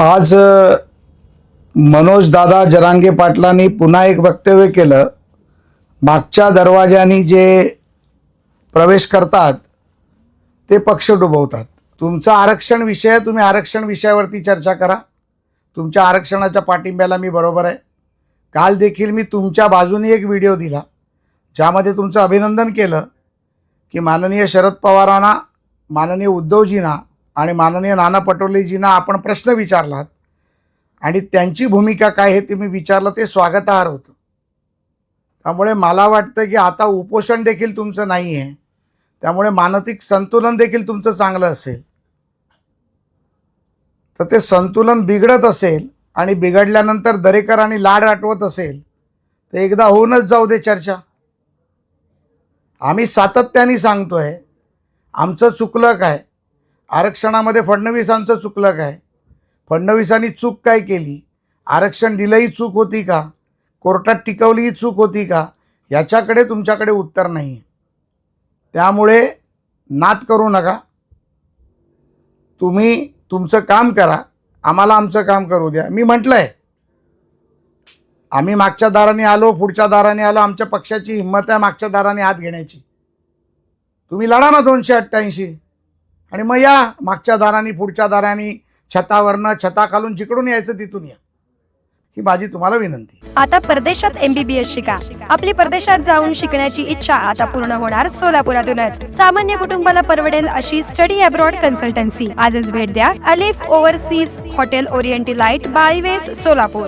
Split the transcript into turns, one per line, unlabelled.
आज मनोज मनोजदादा जरांगे पाटलांनी पुन्हा एक वक्तव्य केलं. मागच्या दरवाज्यानी जे प्रवेश करतात ते पक्ष डुबवतात. तुमचा आरक्षण विषय तुम्ही आरक्षण विषयावरती चर्चा करा. तुमच्या आरक्षणाच्या पाठिंब्याला मी बरोबर आहे. काल देखील मी तुमच्या बाजूने एक व्हिडिओ दिला ज्यामध्ये तुमचं अभिनंदन केलं की माननीय शरद पवारांना माननीय उद्धवजींना आणि माननीय नाना पटोलेजींना आपण प्रश्न विचारलात. आणि त्यांची भूमिका काय हे मी विचारलं ते स्वागतार्ह होतं. त्यामुळे मला वाटतं की आता उपोषण देखील तुमचं नाही आहे त्यामुळे मानसिक संतुलन देखील तुमचं चांगलं असेल. तर ते संतुलन बिघडत असेल आणि बिघडल्यानंतर दरेकर आणि लाड आठवत असेल तर एकदा होऊनच जाऊ दे चर्चा. आम्ही सातत्याने सांगतोय आमचं चुकलं काय? आरक्षणामध्ये फडणवीसांचं चुकलं काय? फडणवीसांनी चूक काय केली? आरक्षण दिलंही चूक होती का? कोर्टात टिकवलीही चूक होती का? याच्याकडे तुमच्याकडे उत्तर नाही आहे त्यामुळे नात करू नका. तुम्ही तुमचं काम करा. आम्हाला आमचं काम करू द्या. मी म्हटलं आहे आम्ही मागच्या दाराने आलो पुढच्या दाराने आलो आमच्या पक्षाची हिंमत आहे मागच्या दाराने हात घेण्याची. तुम्ही लढा ना दोनशे अठ्ठ्याऐंशी. आणि मग या मागच्या दाराने पुढच्या दाराने छतावरनं छता खालून जिकडून यायचं तिथून या. ही माझी तुम्हाला विनंती.
आता परदेशात एमबीबीएस शिका. आपली परदेशात जाऊन शिकण्याची इच्छा आता पूर्ण होणार सोलापुरातूनच. सामान्य कुटुंबाला परवडेल अशी स्टडी अब्रॉड कन्सल्टन्सी. आजच भेट द्या Alif overseas hotel Orientalite Balives Solapur.